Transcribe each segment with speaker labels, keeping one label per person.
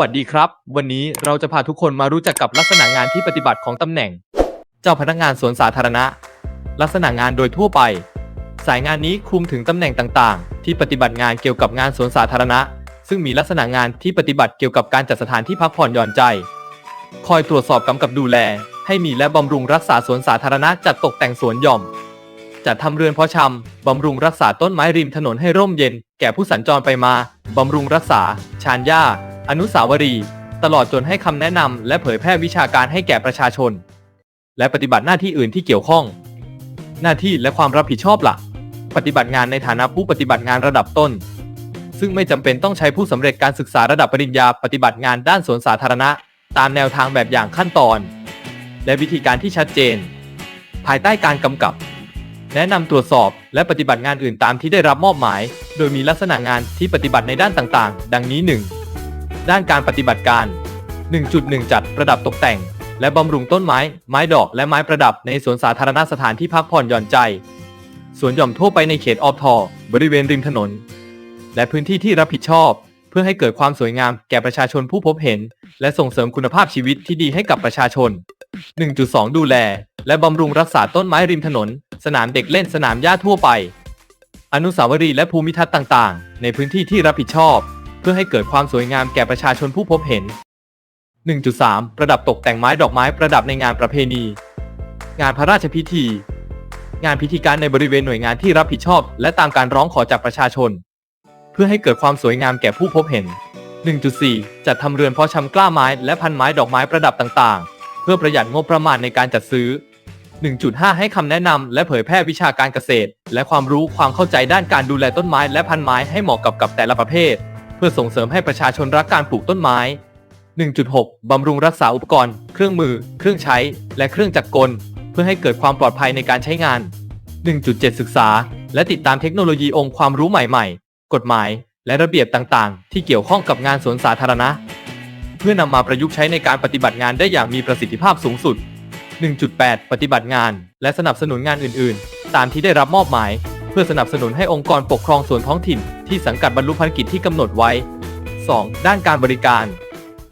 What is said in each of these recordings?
Speaker 1: วัสดีครับ วันนี้เราจะพาทุกคนมารู้จักกับลักษณะงานที่ปฏิบัติของตำแหน่ง เจ้าพนักงานสวนสาธารณะ ลักษณะงานโดยทั่วไป สายงานนี้คลุมถึงตำแหน่งต่างๆ ที่ปฏิบัติงานเกี่ยวกับงานสวนสาธารณะ ซึ่งมีลักษณะงานที่ปฏิบัติเกี่ยวกับการจัดสถานที่พักผ่อนหย่อนใจ คอยตรวจสอบกำกับดูแล ให้มีและบำรุงรักษาสวนสาธารณะจัดตกแต่งสวนหย่อมจัดทำเรือนเพาะชำบำรุงรักษาต้นไม้ริมถนนให้ร่มเย็น แก่ผู้สัญจรไปมา บำรุงรักษา ชานหญ้า อนุสาวรีย์ตลอดจนให้คำแนะนำและเผยแพร่วิชาการให้แก่ประชาชน และปฏิบัติหน้าที่อื่นที่เกี่ยวข้อง หน้าที่และความรับผิดชอบหลักปฏิบัติงานในฐานะผู้ปฏิบัติงานระดับต้น ซึ่งไม่จำเป็นต้องใช้ผู้สำเร็จการศึกษาระดับปริญญาปฏิบัติงานด้านสวนสาธารณะ ตามแนวทางแบบอย่างขั้นตอน และวิธีการที่ชัดเจน ภายใต้การกำกับ แนะนำตรวจสอบและปฏิบัติงานอื่นตามที่ได้รับมอบหมาย โดยมีลักษณะงานที่ปฏิบัติในด้านต่างๆ ดังนี้ 1. ด้านการปฏิบัติการ 1.1 จัดประดับตกแต่ง และบำรุงต้นไม้ ไม้ดอกและไม้ประดับในสวนสาธารณสถานที่พักผ่อนหย่อนใจ สวนหย่อมทั่วไปในเขตออบทอบริเวณริมถนน และพื้นที่ที่รับผิดชอบ เพื่อให้เกิดความสวยงามแก่ประชาชนผู้พบเห็น และส่งเสริมคุณภาพชีวิตที่ดีให้กับประชาชน 1.2 ดูแล และบำรุงรักษาต้นไม้ริมถนน สนามเด็กเล่นสนามหญ้าทั่วไป อนุสาวรีย์และภูมิทัศน์ต่าง ๆ ในพื้นที่ที่รับผิดชอบ พื่อให้เกิดความสวยงามแก่ประชาชนผู้พบเห็น 1.3 ประดับตกแต่งไม้ดอกไม้ประดับในงานประเพณี งานพระราชพิธี งานพิธีการในบริเวณหน่วยงานที่รับผิดชอบ และตามการร้องขอจากประชาชน เพื่อให้เกิดความสวยงามแก่ผู้พบเห็น 1.4 จัดทำเรือนเพาะชำกล้าไม้และพันไม้ดอกไม้ประดับต่างๆ เพื่อประหยัดงบประมาณในการจัดซื้อ 1.5 ให้คำแนะนำและเผยแพร่วิชาการเกษตร และความรู้ความเข้าใจด้านการดูแลต้นไม้และพันไม้ให้เหมาะกับกับแต่ละประเภท เพื่อส่งเสริมให้ประชาชนรักการปลูกต้นไม้ 1.6 บำรุงรักษาอุปกรณ์ เครื่องมือ เครื่องใช้ และเครื่องจักรกล เพื่อให้เกิดความปลอดภัยในการใช้งาน 1.7 ศึกษา และติดตามเทคโนโลยีองค์ความรู้ใหม่ๆ กฎหมาย และระเบียบต่างๆ ที่เกี่ยวข้องกับงานสวนสาธารณะ เพื่อนำมาประยุกต์ใช้ในการปฏิบัติงานได้อย่างมีประสิทธิภาพสูงสุด 1.8 ปฏิบัติงาน และสนับสนุนงานอื่น ๆ ตามที่ได้รับมอบหมาย เพื่อสนับสนุนให้องค์กรปกครองส่วนท้องถิ่น ที่สังกัดบรรลุภารกิจที่กำหนดไว้ 2. ด้านการบริการ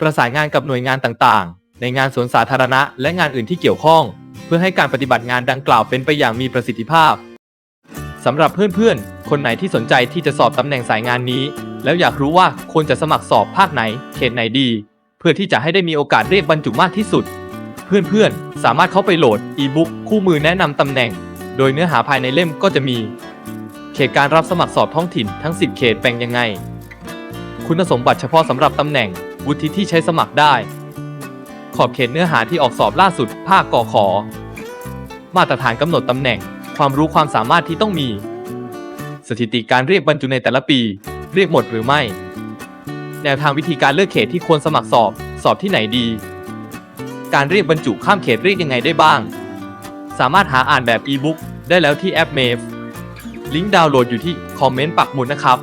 Speaker 1: ประสานงานกับหน่วยงานต่างๆ ในงานสวนสาธารณะและงานอื่นที่เกี่ยวข้อง เพื่อให้การปฏิบัติงานดังกล่าวเป็นไปอย่างมีประสิทธิภาพสำหรับเพื่อนๆ คนไหนที่สนใจที่จะสอบตำแหน่งสายงานนี้ แล้วอยากรู้ว่าควรจะสมัครสอบภาคไหน เขตไหนดี เพื่อที่จะให้ได้มีโอกาสเรียกบรรจุมากที่สุด เพื่อนๆ สามารถเข้าไปโหลดอีบุ๊กคู่มือแนะนำตำแหน่ง โดยเนื้อหาภายในเล่มก็จะมี เขตการรับสมัครสอบท้องถิ่นทั้ง 10 เขตแบ่งยังไง คุณสมบัติเฉพาะสำหรับตำแหน่ง วุฒิที่ใช้สมัครได้ ขอบเขตเนื้อหาที่ออกสอบล่าสุด ภาคกอขอ มาตรฐานกำหนดตำแหน่ง ความรู้ความสามารถที่ต้องมี สถิติการเรียกบรรจุในแต่ละปี เรียกหมดหรือไม่ แนวทางวิธีการเลือกเขตที่ควรสมัครสอบ สอบที่ไหนดี การเรียกบรรจุข้ามเขตเรียกยังไงได้บ้าง สามารถหาอ่านแบบอีบุ๊กได้แล้วที่แอป m a v e ลิงก์ดาวน์โหลดอยู่ที่คอมเมนต์ปักหมุดนะครับ